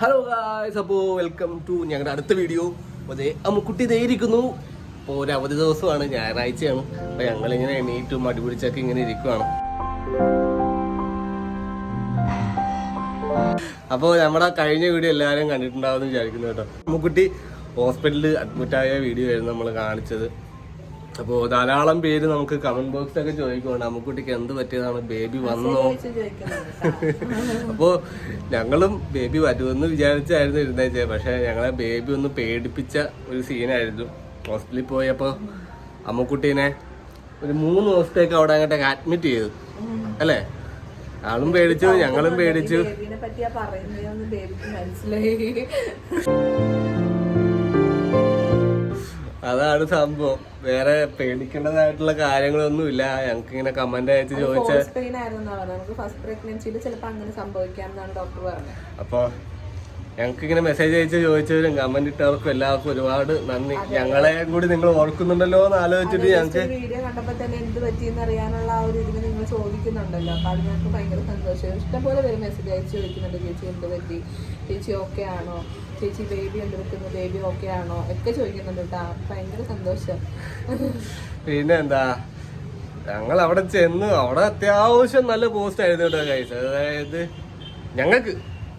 Hello guys അപ്പോൾ welcome to ഞങ്ങളുടെ അടുത്ത വീഡിയോ അതെ അമ്മുക്കുട്ടി ഇതേയിരിക്കുന്നു ഇപ്പോൾ ഒരു അവധി ദിവസമാണ് ഞായറാഴ്ചയാണ്. അപ്പോൾ ഞങ്ങളിങ്ങനെ എണീറ്റും അടിപിടിച്ചൊക്കെ ഇങ്ങനെ ഇരിക്കുവാണ്. അപ്പോൾ നമ്മുടെ കഴിഞ്ഞ വീഡിയോ എല്ലാവരും കണ്ടിട്ടുണ്ടാവുമെന്ന് വിചാരിക്കുന്നു കേട്ടോ. അമ്മുക്കുട്ടി ഹോസ്പിറ്റലിൽ അഡ്മിറ്റായ വീഡിയോ ആയിരുന്നു നമ്മൾ കാണിച്ചത്. അപ്പോൾ ധാരാളം പേര് നമുക്ക് കമന്റ് ബോക്സിലൊക്കെ ചോദിക്കുന്നുണ്ട് അമ്മുക്കുട്ടിക്ക് എന്ത് പറ്റിയതാണ്? ബേബി വന്നോ? അപ്പോ ഞങ്ങളും ബേബി വരുമെന്ന് വിചാരിച്ചായിരുന്നു ഇരുന്നേച്ചേ. പക്ഷെ ഞങ്ങളെ ബേബി ഒന്ന് പേടിപ്പിച്ച ഒരു സീനായിരുന്നു ഹോസ്പിറ്റലിൽ പോയപ്പോ അമ്മുക്കുട്ടീനെ ഒരു മൂന്ന് ദിവസത്തേക്ക് അവിടെ അങ്ങോട്ടേക്ക് അഡ്മിറ്റ് ചെയ്തു. അല്ലേ? ആളും പേടിച്ചു ഞങ്ങളും പേടിച്ചു. പറ്റിയാ ബേബിക്ക് മനസ്സിലായി. അതാണ് സംഭവം. വേറെ പേടിക്കേണ്ടതായിട്ടുള്ള കാര്യങ്ങളൊന്നുമില്ല. ഞങ്ങൾക്ക് ഇങ്ങനെ കമന്റ് അയച്ച് ചോദിച്ച ഫസ്റ്റ് പ്രഗ്നൻസിയിൽ ചിലപ്പോൾ അങ്ങനെ സംഭവിക്കാം എന്നാണ് ഡോക്ടർ പറഞ്ഞത്. അപ്പൊ ഞങ്ങൾക്ക് ഇങ്ങനെ മെസ്സേജ് അയച്ച് ചോദിച്ചവരും കമന്റ് ഇട്ടവർക്കും എല്ലാവർക്കും ഒരുപാട് നന്ദി. ഞങ്ങളെ കൂടി നിങ്ങൾ ഓർക്കുന്നുണ്ടല്ലോ എന്ന് ആലോചിച്ചിട്ട് ഞങ്ങൾക്ക് വീഡിയോ കണ്ടപ്പോൾ തന്നെ എന്ത് പറ്റിയെന്ന് അറിയാനുള്ള ആ ഒരു ഇതിന് നിങ്ങൾ ചോദിക്കുന്നുണ്ടല്ലോ. അപ്പൊ അത് ഞങ്ങൾക്ക് ഭയങ്കര സന്തോഷം. ഇഷ്ടംപോലെ പേര് മെസ്സേജ് അയച്ച് ചോദിക്കുന്നുണ്ട് ചേച്ചി എന്ത് പറ്റി? ചേച്ചി ഓക്കെ ആണോ? ചേച്ചി ബേബി എന്തെടുക്കുന്നു ബേബി ഓക്കെ ആണോ? ഒക്കെ ചോദിക്കുന്നുണ്ട് കേട്ടോ. ഭയങ്കര സന്തോഷം. പിന്നെന്താ? ഞങ്ങൾ അവിടെ ചെന്ന് അവിടെ അത്യാവശ്യം നല്ല പോസ്റ്റ് ആയിരുന്നു കേട്ടോ കൈസ് അതായത് ഞങ്ങൾക്ക്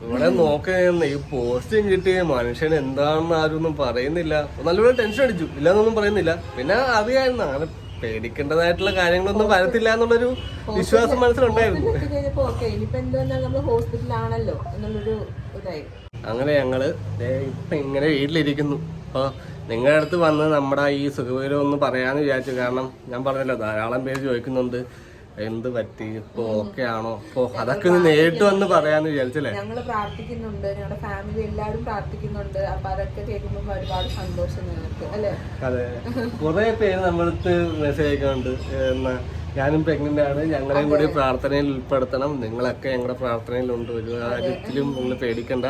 ഇവിടെ നോക്കുന്ന ഈ പോസ്റ്റും കിട്ടി മനുഷ്യൻ എന്താണെന്ന് ആരൊന്നും പറയുന്നില്ല. നല്ലപോലെ ടെൻഷൻ അടിച്ചു. ഇല്ലാന്നൊന്നും പറയുന്നില്ല. പിന്നെ അറിയായിരുന്നു. അങ്ങനെ പേടിക്കേണ്ടതായിട്ടുള്ള കാര്യങ്ങളൊന്നും വരത്തില്ല എന്നുള്ളൊരു വിശ്വാസം മനസ്സിലുണ്ടായിരുന്നു. അങ്ങനെ ഞങ്ങൾ ഇപ്പൊ ഇങ്ങനെ വീട്ടിലിരിക്കുന്നു. അപ്പൊ നിങ്ങളുടെ അടുത്ത് വന്ന് നമ്മുടെ ഈ സുഖവിവരം ഒന്ന് പറയാന്ന് വിചാരിച്ചു. കാരണം ഞാൻ പറഞ്ഞല്ലോ ധാരാളം പേര് ചോദിക്കുന്നുണ്ട്. എന്ത് പറ്റി? ഇപ്പൊ ഓക്കെ ആണോ? അപ്പൊ അതൊക്കെ ഒന്ന് നേരിട്ട് വന്ന് പറയാന്ന് വിചാരിച്ചല്ലേ? ഞങ്ങൾ പ്രാർത്ഥിക്കുന്നുണ്ട്. ഞങ്ങളുടെ ഫാമിലി എല്ലാരും പ്രാർത്ഥിക്കുന്നുണ്ട്. അപ്പൊ അതൊക്കെ കേൾക്കുമ്പോ ഒരുപാട് സന്തോഷം ഞങ്ങൾക്ക് അല്ലേ? അതെ. കുറെ പേര് നമ്മളടുത്ത് മെസ്സേജ് അയക്കുന്നുണ്ട് എന്നാ ഞാനും പ്രഗ്നന്റ് ആണ് ഞങ്ങളെയും കൂടി പ്രാർത്ഥനയിൽ ഉൾപ്പെടുത്തണം. നിങ്ങളൊക്കെ ഞങ്ങളുടെ പ്രാർത്ഥനയിലുണ്ട്. ഒരു കാര്യത്തിലും നിങ്ങൾ പേടിക്കണ്ട.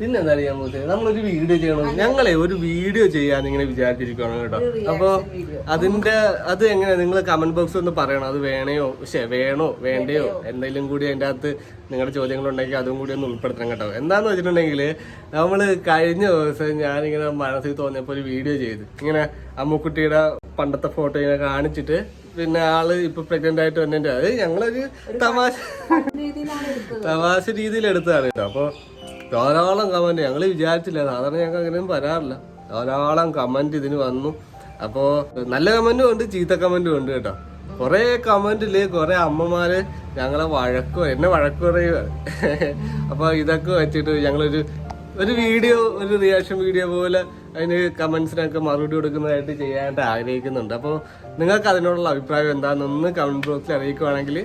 പിന്നെ ചെയ്യാൻ പോകുന്നത് നമ്മളൊരു വീഡിയോ ചെയ്യണം. ഞങ്ങളെ ഒരു വീഡിയോ ചെയ്യാൻ ഇങ്ങനെ വിചാരിച്ചിരിക്കുകയാണ് കേട്ടോ. അപ്പൊ അതിന്റെ അത് എങ്ങനെ നിങ്ങൾ കമന്റ് ബോക്സ് ഒന്ന് പറയണം. അത് വേണയോ? പക്ഷേ വേണോ? വേണ്ടയോ? എന്തെങ്കിലും കൂടി അതിന്റെ അകത്ത് നിങ്ങളുടെ ചോദ്യങ്ങളുണ്ടെങ്കിൽ അതും കൂടി ഒന്ന് ഉൾപ്പെടുത്തണം കേട്ടോ. എന്താന്ന് വെച്ചിട്ടുണ്ടെങ്കിൽ നമ്മൾ കഴിഞ്ഞ ദിവസം ഞാനിങ്ങനെ മനസ്സിൽ തോന്നിയപ്പോൾ ഒരു വീഡിയോ ചെയ്ത്. ഇങ്ങനെ അമ്മുക്കുട്ടിയുടെ പണ്ടത്തെ ഫോട്ടോ ഇങ്ങനെ കാണിച്ചിട്ട് പിന്നെ ആൾ ഇപ്പൊ പ്രഗ്നന്റ് ആയിട്ട് വന്നിട്ട് അത് ഞങ്ങളൊരു തമാശ തമാശ രീതിയിൽ എടുത്തതാണ് കേട്ടോ. അപ്പൊ ധാരാളം കമന്റ് ഞങ്ങൾ വിചാരിച്ചില്ല. സാധാരണ ഞങ്ങൾക്ക് അങ്ങനെയൊന്നും വരാറില്ല. ധാരാളം കമന്റ് ഇതിന് വന്നു. അപ്പോൾ നല്ല കമന്റും ഉണ്ട് ചീത്ത കമന്റും ഉണ്ട് കേട്ടോ. കുറേ കമന്റിൽ കുറേ അമ്മമാര് ഞങ്ങളെ വഴക്കോ എന്നെ വഴക്ക് പറയുക അപ്പോൾ ഇതൊക്കെ വെച്ചിട്ട് ഞങ്ങളൊരു ഒരു വീഡിയോ ഒരു റിയാക്ഷൻ വീഡിയോ പോലെ അതിന് കമൻസിനൊക്കെ മറുപടി കൊടുക്കുന്നതായിട്ട് ചെയ്യാനായിട്ട് ആഗ്രഹിക്കുന്നുണ്ട്. അപ്പോൾ നിങ്ങൾക്ക് അതിനോടുള്ള അഭിപ്രായം എന്താണെന്നൊന്ന് കമന്റ് ബോക്സിൽ അറിയിക്കുവാണെങ്കിൽ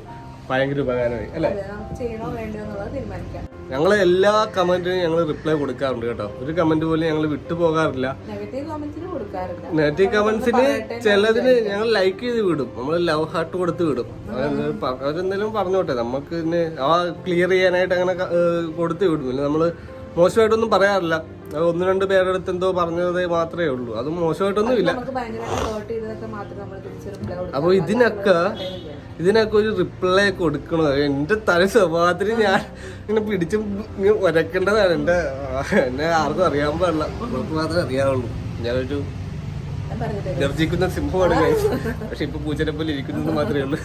ഭയങ്കര ഉപകാരമായി അല്ലേ? ചെയ്യണോ തീരുമാനിക്കാം. ഞങ്ങൾ എല്ലാ കമന്റിനും ഞങ്ങൾ റിപ്ലൈ കൊടുക്കാറുണ്ട് കേട്ടോ. ഒരു കമന്റ് പോലും ഞങ്ങൾ വിട്ടുപോകാറില്ല നെഗറ്റീവ് കമന്റ്സിന് കൊടുക്കാറില്ല. നെഗറ്റീവ് കമന്റ്സിന് ചിലതിന് ഞങ്ങൾ ലൈക്ക് ചെയ്ത് വിടും. നമ്മൾ ലവ് ഹാർട്ട് കൊടുത്ത് വിടും. അവരെന്തെങ്കിലും പറഞ്ഞോട്ടെ. നമുക്ക് ഇതിന് ആ ക്ലിയർ ചെയ്യാനായിട്ട് അങ്ങനെ കൊടുത്ത് വിടും. പിന്നെ നമ്മൾ മോശമായിട്ടൊന്നും പറയാറില്ല. ഒന്ന് രണ്ട് പേരുടെ അടുത്ത് എന്തോ പറഞ്ഞത് മാത്രമേ ഉള്ളൂ. അത് മോശമായിട്ടൊന്നും ഇല്ല നമുക്ക് ഭയങ്കരമായിട്ട് ഹേർട്ട് ചെയ്തതൊക്കെ മാത്രം നമ്മൾ തിരിച്ച് റിപ്ലൈ കൊടുക്കും അപ്പൊ ഇതിനൊക്കെ ഇതിനൊക്കെ ഒരു റിപ്ലൈ കൊടുക്കണോ? എന്റെ തല സ്വഭാവത്തിന് ഞാൻ ഇങ്ങനെ പിടിച്ച് ഒരക്കേണ്ടതാണ്. എന്റെ എന്നെ ആർക്കും അറിയാൻ പാടില്ല. നമുക്ക് മാത്രമേ അറിയാവുള്ളൂ. ഞാനൊരു ഗർജിക്കുന്ന സിംഹമാണ്. പക്ഷെ ഇപ്പൊ പൂച്ചനെ പോലെ ഇരിക്കുന്നത് മാത്രമേ ഉള്ളൂ.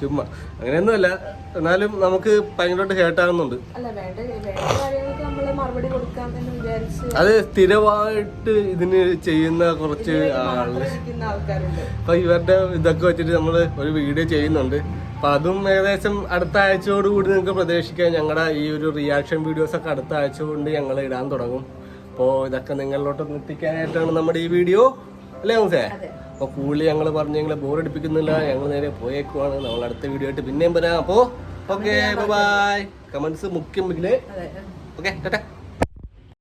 ചുമ്മാ. അങ്ങനെയൊന്നുമല്ല. എന്നാലും നമുക്ക് ഭയങ്കരമായിട്ട് ഹേർട്ടാകുന്നുണ്ട് അല്ല വേണ്ട വേണ്ട കാര്യങ്ങൾക്ക് നമ്മൾ മറുപടി കൊടുക്കാം എന്ന് വിചാരിച്ച് അത് സ്ഥിരമായിട്ട് ഇതിന് ചെയ്യുന്ന കുറച്ച് ആളുകൾ ഇരിക്കുന്ന ആൾക്കാരുണ്ട്. അപ്പൊ ഇവരുടെ ഇതൊക്കെ വെച്ചിട്ട് നമ്മൾ ഒരു വീഡിയോ ചെയ്യുന്നുണ്ട്. അപ്പൊ അതും ഏകദേശം അടുത്ത ആഴ്ചയോട് കൂടി നിങ്ങൾക്ക് പ്രതീക്ഷിക്കാം. ഞങ്ങളുടെ ഈ ഒരു റിയാക്ഷൻ വീഡിയോസ് ഒക്കെ അടുത്ത ആഴ്ച കൊണ്ട് ഞങ്ങൾ ഇടാൻ തുടങ്ങും. അപ്പോൾ ഇതൊക്കെ നിങ്ങളിലോട്ട് എത്തിക്കാനായിട്ടാണ് നമ്മുടെ ഈ വീഡിയോ. അല്ലേ മൂസേ? അതെ. അപ്പൊ കൂടുതൽ ഞങ്ങൾ പറഞ്ഞ് ഞങ്ങളെ ബോറടിപ്പിക്കുന്നില്ല ഞങ്ങൾ നേരെ പോയേക്കുവാണ്. നമ്മൾ അടുത്ത വീഡിയോ ആയിട്ട് പിന്നെയും വരാം. അപ്പോ ഓക്കെ ബൈ കമന്റ്സ് മുഖ്യം ഓക്കെ ടാറ്റാ.